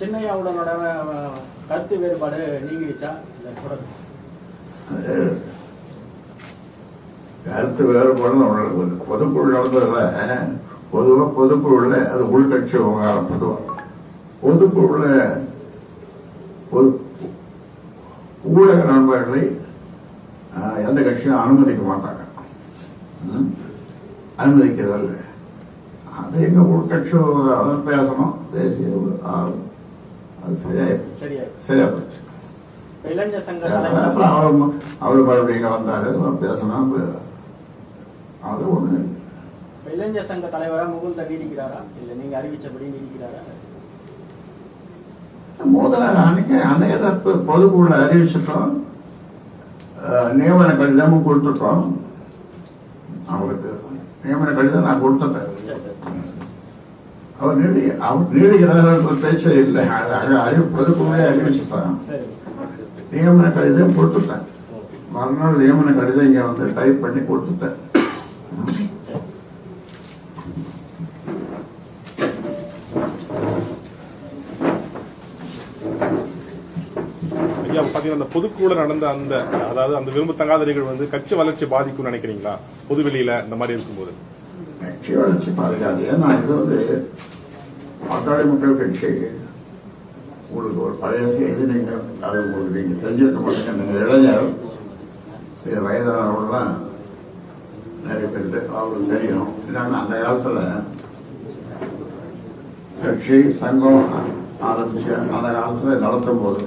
சின்னையாவுடனோட அஹ், கருத்து வேறுபாடு நீங்கிடுச்சா? அது கருத்து வேறுபாடு அவங்களுக்கு பொதுக்குழு நடந்ததுல பொதுவாக பொதுக்குழுல அது உள்கட்சி விவகாரம் பொதுவாக பொதுக்குழுல பொது ஊடக நண்பர்களை எந்த கட்சியும் அனுமதிக்க மாட்டாங்க. ம்? அனுமதிக்கிறதில்ல அது எங்க உள்கட்சி விவகாரம் பேசணும் தேசிய ஆ- அது சரியாயி சரியா போச்சு. அப்புறம் அவர் அவர் மறுபடியும் இங்க வந்தாரு. பேசணும் அது ஒண்ணு இப்ப இளைஞர் சங்க தலைவரா முகுந்த நீடிக்கிறாரா? இல்ல நீங்க அறிவிச்சபடி நீடிக்கிறாரா? முதல்ல அன்னைக்கு தப்பு பொதுக்குள்ள அறிவிச்சிட்டோம். நியமன கடிதமும் கொடுத்துட்டோம். அவருக்கு நியமன கடிதம் நான் கொடுத்துட்டேன். அவர் நீடி அவர் நீடிக்கிறார் பேச்சே இல்லை. அறிவு பொதுக்குள்ளே அறிவிச்சுட்டான் நியமன கடிதம் கொடுத்துட்டேன். மறுநாள் நியமன கடிதம் இங்க வந்து டைப் பண்ணி கொடுத்துட்டேன். ஐயா அந்த பொதுக்குழுல நடந்த அந்த அதாவது அந்த விரும்பத்தகாத நிகழ்வு வந்து கட்சி வளர்ச்சி பாதிக்கும்னு நினைக்கிறீங்களா? பொதுவெளியில இந்த மாதிரி இருக்கும்போது. கட்சி வளர்ச்சி பாதுகாது ஏன்னா இது வந்து பாட்டாளி மக்கள் கட்சி உங்களுக்கு ஒரு பழைய செய்தி நீங்கள் அது உங்களுக்கு நீங்கள் தெரிஞ்சுக்க மாட்டீங்க நீங்கள் இளைஞர் இது வயதானவர்கள்லாம் நிறைய பேர் அவங்களுக்கு தெரியும் என்னன்னா அந்த காலத்தில் கட்சி சங்கம் ஆரம்பிச்சு அந்த காலத்தில் நடத்தும் போது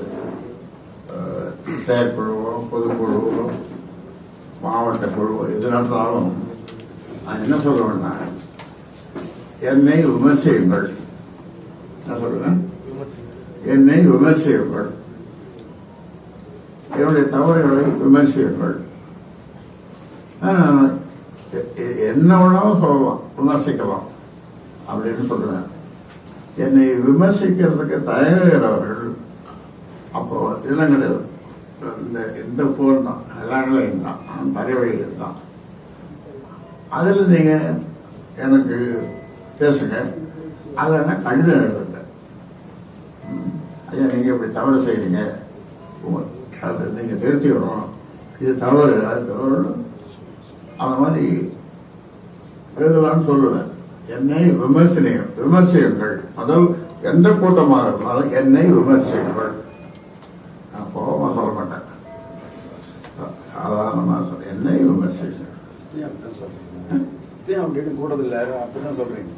செயற்குழுவோ பொதுக்குழுவோ மாவட்ட குழுவோ எது நடந்தாலும் நான் என்ன சொல்லுவேன்னா என்னை விமர்சியுங்கள் என்ன சொல்லுவேன் என்னை விமர்சியுங்கள் என்னுடைய தவறுகளை விமர்சியுங்கள் ஆஹ், என்ன வேணாலும் சொல்லலாம் விமர்சிக்கலாம் அப்படின்னு சொல்றேன் என்னை விமர்சிக்கிறதுக்கு தயங்குகிறவர்கள் அப்போ இதெல்லாம் கிடையாது இந்த இந்த ஃபோன் தான் எல்லாங்களும் தான் தரை தான் அதில் நீங்கள் எனக்கு பேசுங்க. நான் கடிதம் எழுதுங்க. ம். ஐயா நீங்கள் இப்படி தவறு செய்கிறீங்க அது நீங்கள் திருத்திக்கணும் இது தவறு அது தவறு அந்த மாதிரி எழுதலாம்னு சொல்லுவேன் என்னை விமர்சனை விமர்சியுங்கள் அதாவது எந்த கூட்டமாக இருந்தாலும் என்னை விமர்சியுங்கள் ஏன் அப்படின்னு கூட்டத்தில் அப்படிதான் சொல்றீங்க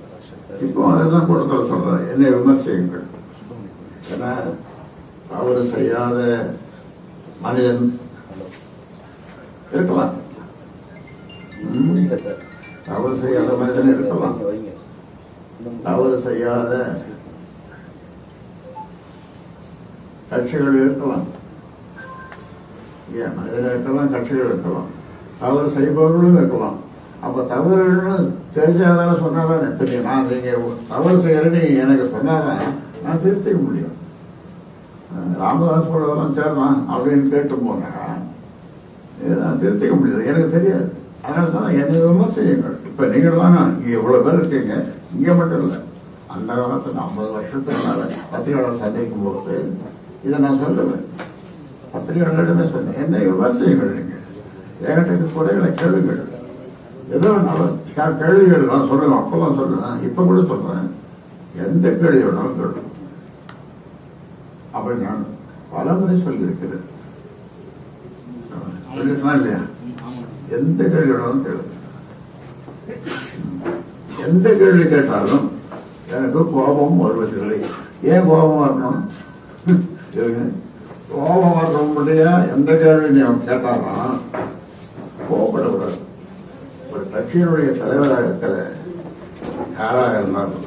இப்போ அதுதான் கூட்டத்தில் சொல்றேன் என்னை விமர்சியுங்கள். ஏன்னா தவறு செய்யாத மனிதன் இருக்கலாம். ம். தவறு செய்யாத மனிதன் இருக்கலாம். தவறு செய்யாத கட்சிகள் இருக்கலாம். ஏன்? மனிதன் இருக்கலாம் கட்சிகள் இருக்கலாம். தவறு செய்பவர்களும் இருக்கலாம். அப்போ தவறுன்னு தெரிஞ்சாதானே சொன்னாதான் இப்ப நான் நீங்கள் தவறு செய்கிறேன்னு எனக்கு சொன்னாதான் நான் திருத்திக்க முடியும். ராமதாஸ் போடுறதெல்லாம் சேரலாம் அப்படின்னு கேட்டு போனேன் இதை நான் திருத்திக்க முடியாது. எனக்கு தெரியாது. அதனால தான் என்னை செய்யுங்கள் இப்போ நீங்கள் இங்க இவ்வளோ பேர் இருக்கீங்க. இங்கே மட்டும் இல்லை. அந்த காலத்தில் ஐம்பது வருஷத்துக்கு மேலே பத்திரிகையாளர் சந்திக்கும் போது இதை நான் சொல்லுவேன். பத்திரிகையாளர்களிடமே சொன்னேன் என்னை விமர்சியுங்கள் நீங்கள் என்கிட்ட குறைகளை கேளுங்கள். ஏதோ வேணாலும் யார் கேள்விகள் நான் சொல்லுவேன் அப்பெல்லாம் சொல்லுவேன் இப்ப கூட சொல்றேன். எந்த கேள்வி வேணாலும் கேளுங்க அப்படி நான் பலமுறை சொல்லியிருக்கிறேன். சொல்லிட்டுனா இல்லையா? எந்த கேள்வி வேணாலும் கேளுங்க எந்த கேள்வி கேட்டாலும் எனக்கு கோபம் வருவதில்லை ஏன் கோபம் வரணும் கோபம் கோபம் முடியா எந்த கேள்வி நீ அவன் கேட்டாலும் கோபப்படக்கூடாது ஒரு கட்சியினுடைய தலைவராக இருக்கிற யாராக இருந்தாலும்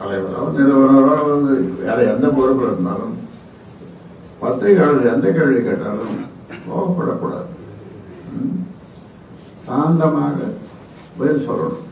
தலைவரோ நிறுவனரோ வந்து வேற எந்த பொறுப்பில் இருந்தாலும் பத்திரிகையாளர் எந்த கேள்வி கேட்டாலும் கோபப்படக்கூடாது சாந்தமாக பதில் சொல்லணும்.